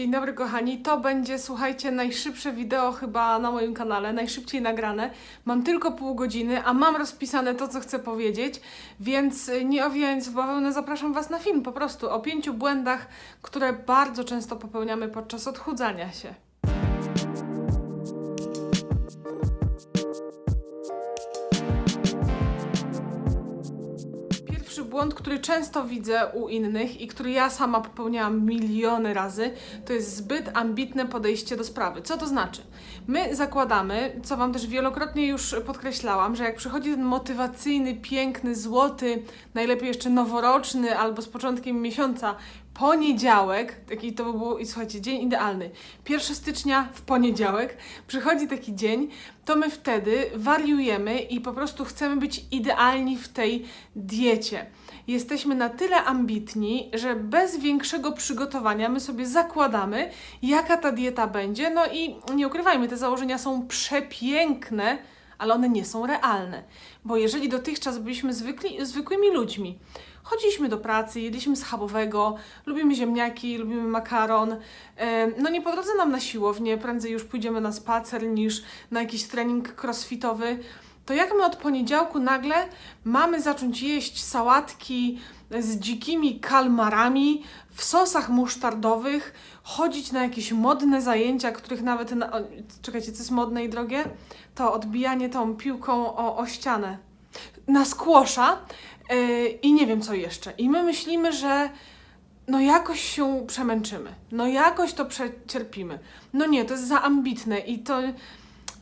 Dzień dobry kochani, to będzie, słuchajcie, najszybsze wideo chyba na moim kanale, najszybciej nagrane. Mam tylko pół godziny, a mam rozpisane to, co chcę powiedzieć, więc y, nie owijając w bawełnę, zapraszam Was na film po prostu o pięciu błędach, które bardzo często popełniamy podczas odchudzania się. Błąd, który często widzę u innych i który ja sama popełniałam miliony razy, to jest zbyt ambitne podejście do sprawy. Co to znaczy? My zakładamy, co Wam też wielokrotnie już podkreślałam, że jak przychodzi ten motywacyjny, piękny, złoty, najlepiej jeszcze noworoczny albo z początkiem miesiąca poniedziałek, taki to by był, i słuchajcie, dzień idealny. 1 stycznia w poniedziałek przychodzi taki dzień, to my wtedy wariujemy i po prostu chcemy być idealni w tej diecie. Jesteśmy na tyle ambitni, że bez większego przygotowania my sobie zakładamy, jaka ta dieta będzie. No i nie ukrywajmy, te założenia są przepiękne, ale one nie są realne. Bo jeżeli dotychczas byliśmy zwykli, zwykłymi ludźmi, chodziliśmy do pracy, jedliśmy schabowego, lubimy ziemniaki, lubimy makaron, no nie po drodze nam na siłownię, prędzej już pójdziemy na spacer niż na jakiś trening crossfitowy, to jak my od poniedziałku nagle mamy zacząć jeść sałatki z dzikimi kalmarami w sosach musztardowych, chodzić na jakieś modne zajęcia, których nawet, na, czekajcie, co jest modne i drogie? To odbijanie tą piłką o, o ścianę. Na skłosza yy, i nie wiem co jeszcze. I my myślimy, że no jakoś się przemęczymy, no jakoś to przecierpimy. No nie, to jest za ambitne i to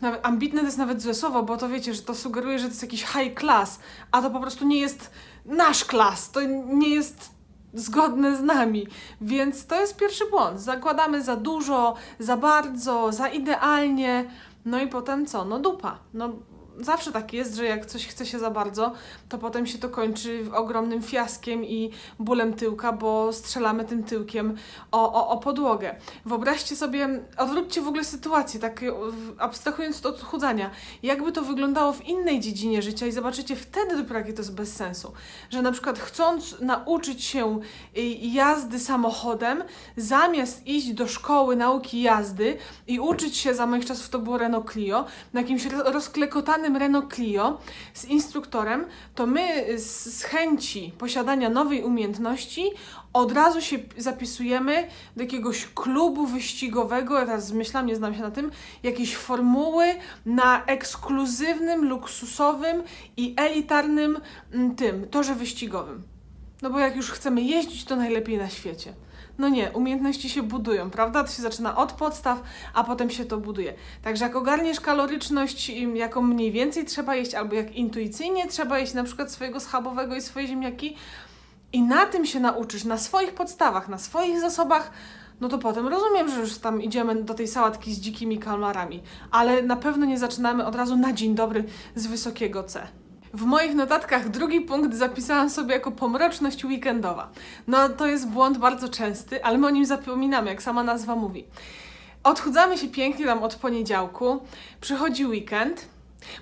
nawet ambitne to jest nawet złe słowo, bo to wiecie, że to sugeruje, że to jest jakiś high class, a to po prostu nie jest nasz klas, to nie jest zgodne z nami. Więc to jest pierwszy błąd. Zakładamy za dużo, za bardzo, za idealnie, no i potem co? No dupa. No zawsze tak jest, że jak coś chce się za bardzo, to potem się to kończy ogromnym fiaskiem i bólem tyłka, bo strzelamy tym tyłkiem o, o, o podłogę. Wyobraźcie sobie, odwróćcie w ogóle sytuację, tak y, abstrahując od odchudzania, jakby to wyglądało w innej dziedzinie życia i zobaczycie wtedy dopiero, jakie to jest bez sensu. Że na przykład chcąc nauczyć się y, jazdy samochodem, zamiast iść do szkoły nauki jazdy i uczyć się, za moich czasów to było Renault Clio, na jakimś ro- Renault Clio z instruktorem, to my z, z chęci posiadania nowej umiejętności od razu się zapisujemy do jakiegoś klubu wyścigowego, ja teraz zmyślam, nie znam się na tym, jakiejś formuły na ekskluzywnym, luksusowym i elitarnym mm, tym, torze wyścigowym. No bo jak już chcemy jeździć, to najlepiej na świecie. No nie, umiejętności się budują, prawda? To się zaczyna od podstaw, a potem się to buduje. Także jak ogarniesz kaloryczność, jaką mniej więcej trzeba jeść, albo jak intuicyjnie trzeba jeść na przykład swojego schabowego i swoje ziemniaki i na tym się nauczysz, na swoich podstawach, na swoich zasobach, no to potem rozumiem, że już tam idziemy do tej sałatki z dzikimi kalmarami, ale na pewno nie zaczynamy od razu na dzień dobry z wysokiego C. W moich notatkach drugi punkt zapisałam sobie jako pomroczność weekendowa. No to jest błąd bardzo częsty, ale my o nim zapominamy, jak sama nazwa mówi. Odchudzamy się pięknie tam od poniedziałku, przychodzi weekend,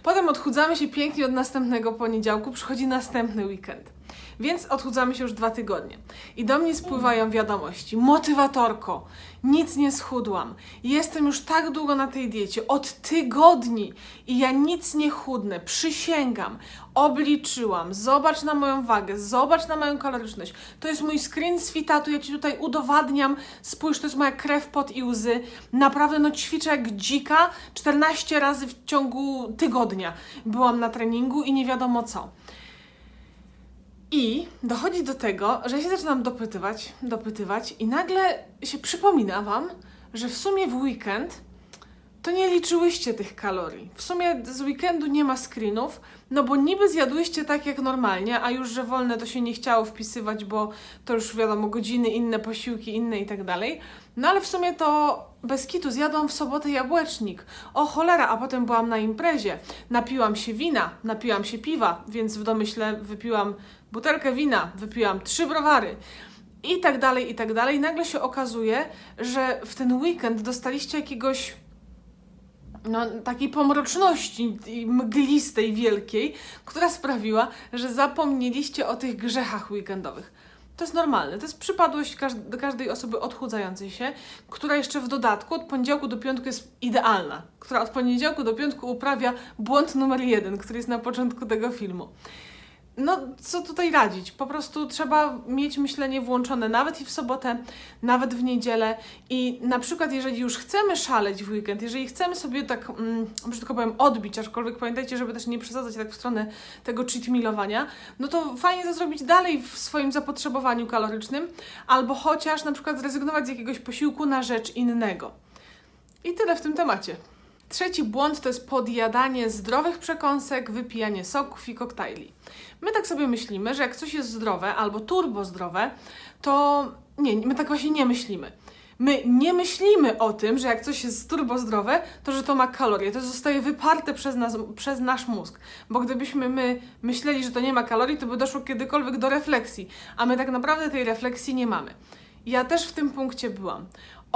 potem odchudzamy się pięknie od następnego poniedziałku, przychodzi następny weekend. Więc odchudzamy się już dwa tygodnie. I do mnie spływają wiadomości. Motywatorko, nic nie schudłam. Jestem już tak długo na tej diecie, od tygodni i ja nic nie chudnę. Przysięgam. Obliczyłam. Zobacz na moją wagę, zobacz na moją kaloryczność. To jest mój screen z fitatu, ja Ci tutaj udowadniam. Spójrz, to jest moja krew, pot i łzy. Naprawdę no ćwiczę jak dzika 14 razy w ciągu tygodnia. Byłam na treningu i nie wiadomo co. I dochodzi do tego, że ja się zaczynam dopytywać, dopytywać i nagle się przypomina Wam, że w sumie w weekend to nie liczyłyście tych kalorii. W sumie z weekendu nie ma screenów, no bo niby zjadłyście tak jak normalnie, a już, że wolne to się nie chciało wpisywać, bo to już wiadomo, godziny, inne posiłki, inne i tak dalej. No ale w sumie to bez kitu zjadłam w sobotę jabłecznik. O cholera, a potem byłam na imprezie. Napiłam się wina, napiłam się piwa, więc w domyśle wypiłam butelkę wina, wypiłam trzy browary. I tak dalej, i tak dalej. Nagle się okazuje, że w ten weekend dostaliście jakiegoś no, takiej pomroczności mglistej, wielkiej, która sprawiła, że zapomnieliście o tych grzechach weekendowych. To jest normalne. To jest przypadłość każd- każdej osoby odchudzającej się, która jeszcze w dodatku od poniedziałku do piątku jest idealna. Która od poniedziałku do piątku uprawia błąd numer jeden, który jest na początku tego filmu. No, co tutaj radzić? Po prostu trzeba mieć myślenie włączone nawet i w sobotę, nawet w niedzielę. I na przykład, jeżeli już chcemy szaleć w weekend, jeżeli chcemy sobie tak, mm, brzydko powiem, odbić, aczkolwiek pamiętajcie, żeby też nie przesadzać tak w stronę tego cheat no to fajnie to zrobić dalej w swoim zapotrzebowaniu kalorycznym, albo chociaż na przykład zrezygnować z jakiegoś posiłku na rzecz innego. I tyle w tym temacie. Trzeci błąd to jest podjadanie zdrowych przekąsek, wypijanie soków i koktajli. My tak sobie myślimy, że jak coś jest zdrowe albo turbo zdrowe, to nie, my tak właśnie nie myślimy. My nie myślimy o tym, że jak coś jest turbo zdrowe, to że to ma kalorie. To zostaje wyparte przez, nas, przez nasz mózg. Bo gdybyśmy my myśleli, że to nie ma kalorii, to by doszło kiedykolwiek do refleksji. A my tak naprawdę tej refleksji nie mamy. Ja też w tym punkcie byłam.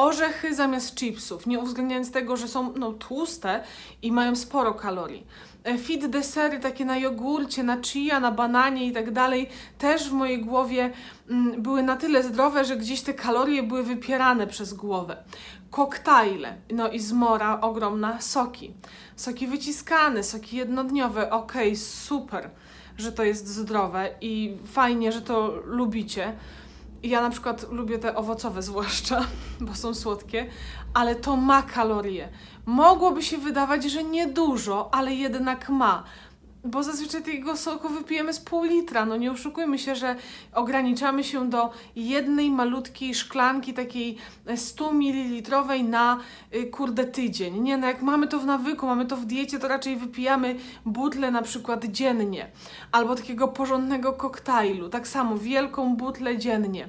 Orzechy zamiast chipsów, nie uwzględniając tego, że są no, tłuste i mają sporo kalorii. E, Fit desery takie na jogurcie, na chia, na bananie i tak dalej, też w mojej głowie mm, były na tyle zdrowe, że gdzieś te kalorie były wypierane przez głowę. Koktajle, no i zmora ogromna, soki. Soki wyciskane, soki jednodniowe, okej, super, że to jest zdrowe i fajnie, że to lubicie. Ja na przykład lubię te owocowe zwłaszcza, bo są słodkie, ale to ma kalorie. Mogłoby się wydawać, że niedużo, ale jednak ma. Bo zazwyczaj tego soku wypijemy z pół litra. No nie oszukujmy się, że ograniczamy się do jednej malutkiej szklanki, takiej 100 ml na y, kurde tydzień. Nie, no jak mamy to w nawyku, mamy to w diecie, to raczej wypijamy butlę na przykład dziennie. Albo takiego porządnego koktajlu. Tak samo, wielką butlę dziennie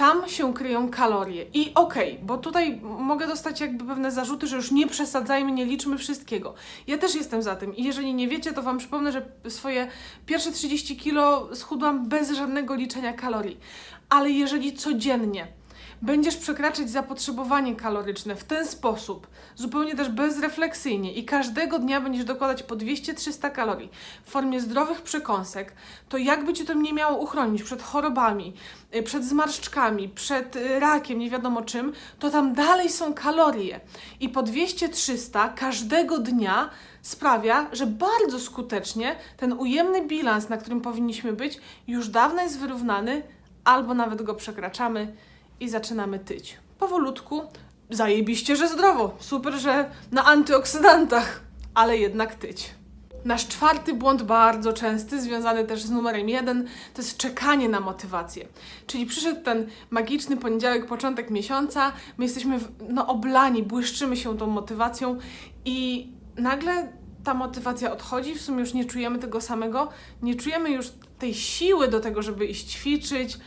tam się kryją kalorie. I okej, bo tutaj mogę dostać jakby pewne zarzuty, że już nie przesadzajmy, nie liczmy wszystkiego. Ja też jestem za tym. I jeżeli nie wiecie, to Wam przypomnę, że swoje pierwsze 30 kilo schudłam bez żadnego liczenia kalorii. Ale jeżeli codziennie będziesz przekraczać zapotrzebowanie kaloryczne w ten sposób, zupełnie też bezrefleksyjnie i każdego dnia będziesz dokładać po 200-300 kalorii w formie zdrowych przekąsek, to jakby Cię to nie miało uchronić przed chorobami, y, przed zmarszczkami, przed y, rakiem, nie wiadomo czym, to tam dalej są kalorie. I po 200-300 każdego dnia sprawia, że bardzo skutecznie ten ujemny bilans, na którym powinniśmy być, już dawno jest wyrównany, albo nawet go przekraczamy i zaczynamy tyć. Powolutku, zajebiście, że zdrowo, super, że na antyoksydantach, ale jednak tyć. Nasz czwarty błąd, bardzo częsty, związany też z numerem jeden, to jest czekanie na motywację. Czyli przyszedł ten magiczny poniedziałek, początek miesiąca, my jesteśmy w, no, oblani, błyszczymy się tą motywacją i nagle ta motywacja odchodzi, w sumie już nie czujemy tego samego, nie czujemy już tej siły do tego, żeby iść ćwiczyć,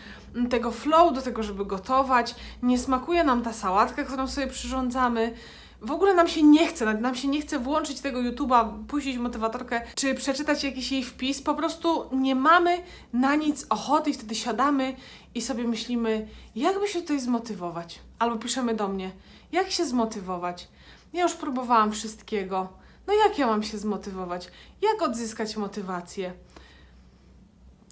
tego flow do tego, żeby gotować, nie smakuje nam ta sałatka, którą sobie przyrządzamy. W ogóle nam się nie chce, nam się nie chce włączyć tego YouTube'a, puścić motywatorkę, czy przeczytać jakiś jej wpis. Po prostu nie mamy na nic ochoty i wtedy siadamy i sobie myślimy, jakby się tutaj zmotywować. Albo piszemy do mnie, jak się zmotywować? Ja już próbowałam wszystkiego. No jak ja mam się zmotywować? Jak odzyskać motywację?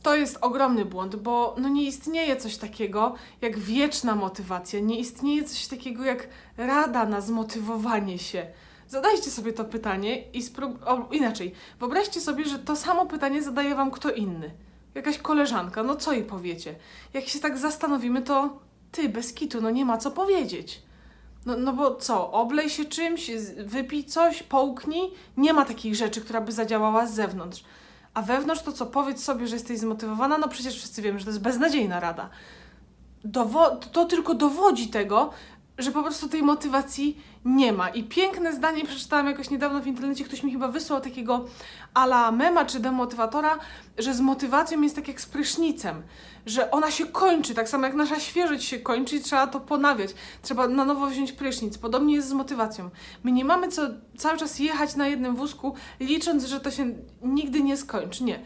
To jest ogromny błąd, bo no nie istnieje coś takiego jak wieczna motywacja, nie istnieje coś takiego jak rada na zmotywowanie się. Zadajcie sobie to pytanie i sprób- inaczej. Wyobraźcie sobie, że to samo pytanie zadaje wam kto inny. Jakaś koleżanka, no co jej powiecie? Jak się tak zastanowimy, to ty, bez kitu, no nie ma co powiedzieć. No, no bo co, oblej się czymś, wypij coś, połknij? Nie ma takich rzeczy, która by zadziałała z zewnątrz. A wewnątrz to co, powiedz sobie, że jesteś zmotywowana? No przecież wszyscy wiemy, że to jest beznadziejna rada. Dowo- to tylko dowodzi tego, że po prostu tej motywacji nie ma. I piękne zdanie przeczytałam jakoś niedawno w internecie, ktoś mi chyba wysłał takiego ala mema czy demotywatora, że z motywacją jest tak jak z prysznicem, że ona się kończy, tak samo jak nasza świeżość się kończy i trzeba to ponawiać. Trzeba na nowo wziąć prysznic. Podobnie jest z motywacją. My nie mamy co cały czas jechać na jednym wózku, licząc, że to się nigdy nie skończy. Nie.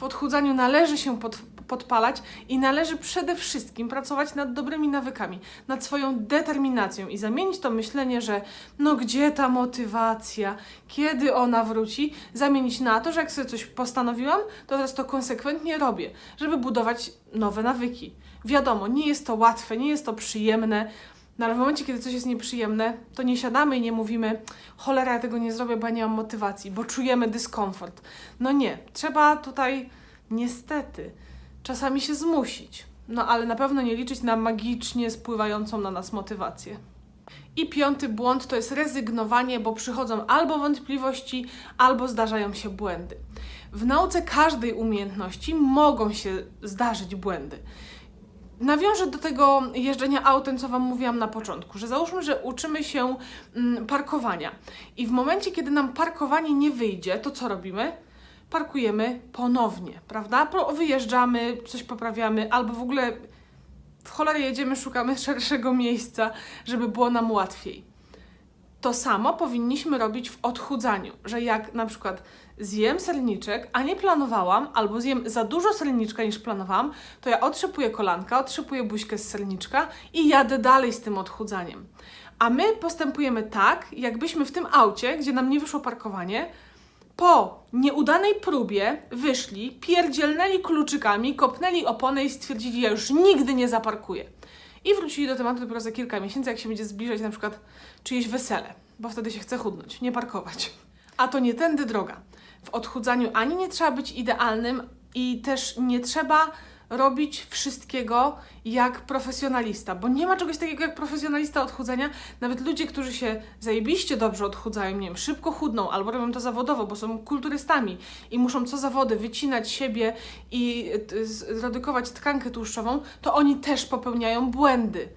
W odchudzaniu należy się pod, podpalać i należy przede wszystkim pracować nad dobrymi nawykami, nad swoją determinacją i zamienić to myślenie, że no gdzie ta motywacja, kiedy ona wróci, zamienić na to, że jak sobie coś postanowiłam, to teraz to konsekwentnie robię, żeby budować nowe nawyki. Wiadomo, nie jest to łatwe, nie jest to przyjemne, no ale w momencie, kiedy coś jest nieprzyjemne, to nie siadamy i nie mówimy, cholera, ja tego nie zrobię, bo ja nie mam motywacji, bo czujemy dyskomfort. No nie, trzeba tutaj niestety czasami się zmusić. No ale na pewno nie liczyć na magicznie spływającą na nas motywację. I piąty błąd to jest rezygnowanie, bo przychodzą albo wątpliwości, albo zdarzają się błędy. W nauce każdej umiejętności mogą się zdarzyć błędy. Nawiążę do tego jeżdżenia autem, co Wam mówiłam na początku, że załóżmy, że uczymy się mm, parkowania i w momencie, kiedy nam parkowanie nie wyjdzie, to co robimy? Parkujemy ponownie, prawda? Wyjeżdżamy, coś poprawiamy, albo w ogóle w cholerę jedziemy, szukamy szerszego miejsca, żeby było nam łatwiej. To samo powinniśmy robić w odchudzaniu, że jak na przykład zjem serniczek, a nie planowałam, albo zjem za dużo serniczka niż planowałam, to ja otrzepuję kolanka, otrzepuję buźkę z serniczka i jadę dalej z tym odchudzaniem. A my postępujemy tak, jakbyśmy w tym aucie, gdzie nam nie wyszło parkowanie, po nieudanej próbie wyszli, pierdzielnęli kluczykami, kopnęli oponę i stwierdzili, ja już nigdy nie zaparkuję. I wrócili do tematu dopiero za kilka miesięcy, jak się będzie zbliżać na przykład czyjeś wesele, bo wtedy się chce chudnąć, nie parkować. A to nie tędy droga. W odchudzaniu ani nie trzeba być idealnym i też nie trzeba robić wszystkiego jak profesjonalista, bo nie ma czegoś takiego jak profesjonalista odchudzania. Nawet ludzie, którzy się zajebiście dobrze odchudzają, nie wiem, szybko chudną albo robią to zawodowo, bo są kulturystami i muszą co zawody wycinać siebie i zredukować tkankę tłuszczową, to oni też popełniają błędy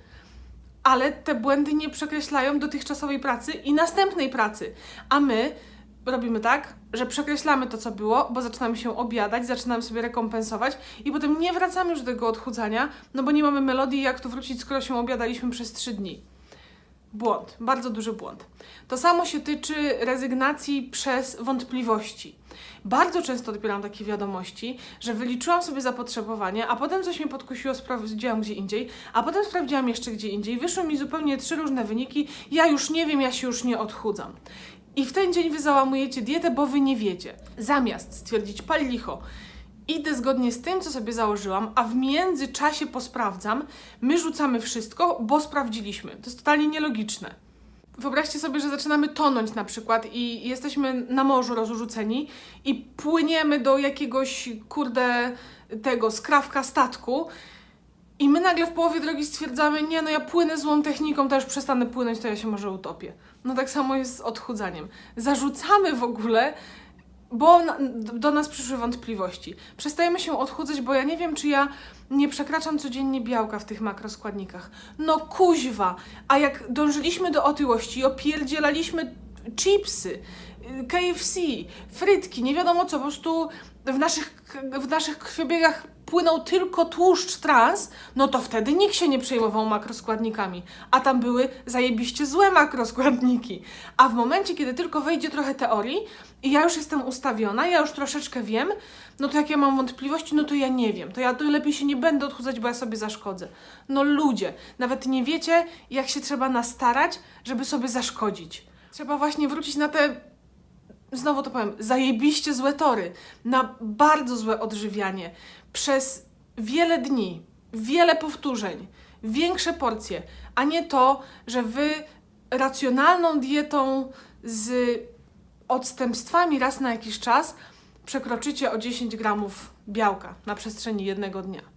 ale te błędy nie przekreślają dotychczasowej pracy i następnej pracy. A my robimy tak, że przekreślamy to, co było, bo zaczynamy się obiadać, zaczynamy sobie rekompensować i potem nie wracamy już do tego odchudzania, no bo nie mamy melodii, jak tu wrócić, skoro się obiadaliśmy przez trzy dni. Błąd, bardzo duży błąd. To samo się tyczy rezygnacji przez wątpliwości. Bardzo często odbieram takie wiadomości, że wyliczyłam sobie zapotrzebowanie, a potem coś mnie podkusiło, sprawdziłam gdzie indziej, a potem sprawdziłam jeszcze gdzie indziej. Wyszły mi zupełnie trzy różne wyniki. Ja już nie wiem, ja się już nie odchudzam. I w ten dzień wy załamujecie dietę, bo wy nie wiecie. Zamiast stwierdzić, pal licho, idę zgodnie z tym, co sobie założyłam, a w międzyczasie posprawdzam, my rzucamy wszystko, bo sprawdziliśmy. To jest totalnie nielogiczne. Wyobraźcie sobie, że zaczynamy tonąć na przykład i jesteśmy na morzu rozrzuceni i płyniemy do jakiegoś, kurde, tego skrawka statku i my nagle w połowie drogi stwierdzamy, nie no ja płynę złą techniką, to już przestanę płynąć, to ja się może utopię. No tak samo jest z odchudzaniem. Zarzucamy w ogóle bo do nas przyszły wątpliwości. Przestajemy się odchudzać, bo ja nie wiem, czy ja nie przekraczam codziennie białka w tych makroskładnikach. No kuźwa! A jak dążyliśmy do otyłości opierdzielaliśmy chipsy, KFC, frytki, nie wiadomo co, po prostu w naszych, w naszych krwiobiegach płynął tylko tłuszcz trans, no to wtedy nikt się nie przejmował makroskładnikami, a tam były zajebiście złe makroskładniki. A w momencie, kiedy tylko wejdzie trochę teorii i ja już jestem ustawiona, ja już troszeczkę wiem, no to jak ja mam wątpliwości, no to ja nie wiem, to ja to lepiej się nie będę odchudzać, bo ja sobie zaszkodzę. No ludzie, nawet nie wiecie, jak się trzeba nastarać, żeby sobie zaszkodzić. Trzeba właśnie wrócić na te znowu to powiem, zajebiście złe tory, na bardzo złe odżywianie, przez wiele dni, wiele powtórzeń, większe porcje, a nie to, że wy racjonalną dietą z odstępstwami raz na jakiś czas przekroczycie o 10 gramów białka na przestrzeni jednego dnia.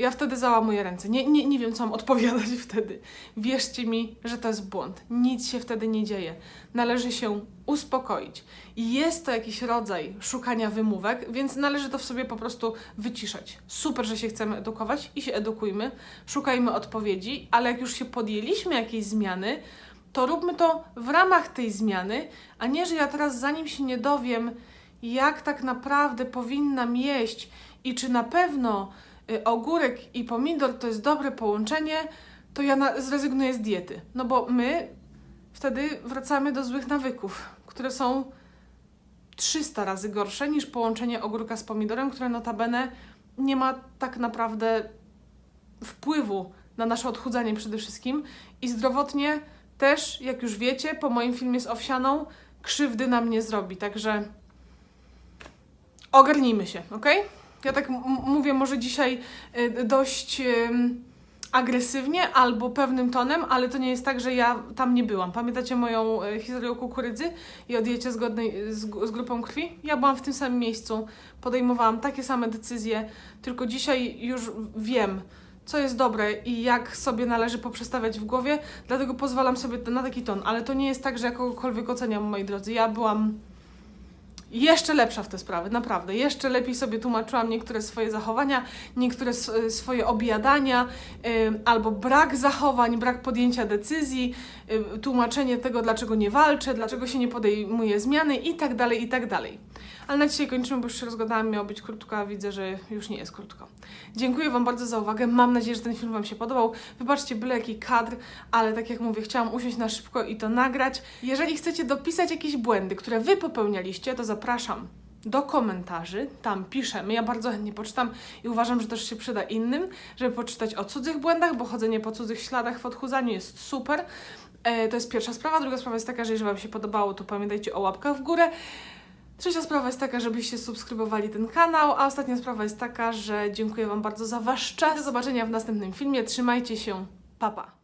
Ja wtedy załamuję ręce. Nie, nie, nie wiem, co mam odpowiadać wtedy. Wierzcie mi, że to jest błąd. Nic się wtedy nie dzieje. Należy się uspokoić. Jest to jakiś rodzaj szukania wymówek, więc należy to w sobie po prostu wyciszać. Super, że się chcemy edukować i się edukujmy, szukajmy odpowiedzi, ale jak już się podjęliśmy jakiejś zmiany, to róbmy to w ramach tej zmiany, a nie, że ja teraz zanim się nie dowiem, jak tak naprawdę powinnam jeść i czy na pewno ogórek i pomidor to jest dobre połączenie, to ja zrezygnuję z diety. No bo my wtedy wracamy do złych nawyków, które są 300 razy gorsze niż połączenie ogórka z pomidorem, które notabene nie ma tak naprawdę wpływu na nasze odchudzanie przede wszystkim i zdrowotnie też, jak już wiecie, po moim filmie z owsianą krzywdy nam nie zrobi, także ogarnijmy się, ok? Ja tak mówię może dzisiaj y, dość ym, agresywnie albo pewnym tonem, ale to nie jest tak, że ja tam nie byłam. Pamiętacie moją y, historię o kukurydzy i o diecie zgodnej z, z grupą krwi? Ja byłam w tym samym miejscu, podejmowałam takie same decyzje, tylko dzisiaj już wiem, co jest dobre i jak sobie należy poprzestawiać w głowie, dlatego pozwalam sobie na taki ton, ale to nie jest tak, że ja kogokolwiek oceniam, moi drodzy. Ja byłam jeszcze lepsza w te sprawy, naprawdę. Jeszcze lepiej sobie tłumaczyłam niektóre swoje zachowania, niektóre s- swoje objadania, albo brak zachowań, brak podjęcia decyzji, ym, tłumaczenie tego, dlaczego nie walczę, dlaczego się nie podejmuje zmiany i tak dalej, i tak dalej. Ale na dzisiaj kończymy, bo już się rozgadałam, miało być krótko, a widzę, że już nie jest krótko. Dziękuję Wam bardzo za uwagę, mam nadzieję, że ten film Wam się podobał. Wybaczcie byle jaki kadr, ale tak jak mówię, chciałam usiąść na szybko i to nagrać. Jeżeli chcecie dopisać jakieś błędy, które Wy popełnialiście, to zapraszam do komentarzy, tam piszemy, ja bardzo chętnie poczytam i uważam, że też się przyda innym, żeby poczytać o cudzych błędach, bo chodzenie po cudzych śladach w odchudzaniu jest super. E, to jest pierwsza sprawa. Druga sprawa jest taka, że jeżeli Wam się podobało, to pamiętajcie o łapkach w górę. Trzecia sprawa jest taka, żebyście subskrybowali ten kanał, a ostatnia sprawa jest taka, że dziękuję Wam bardzo za Wasz czas. Do zobaczenia w następnym filmie. Trzymajcie się. Pa, pa.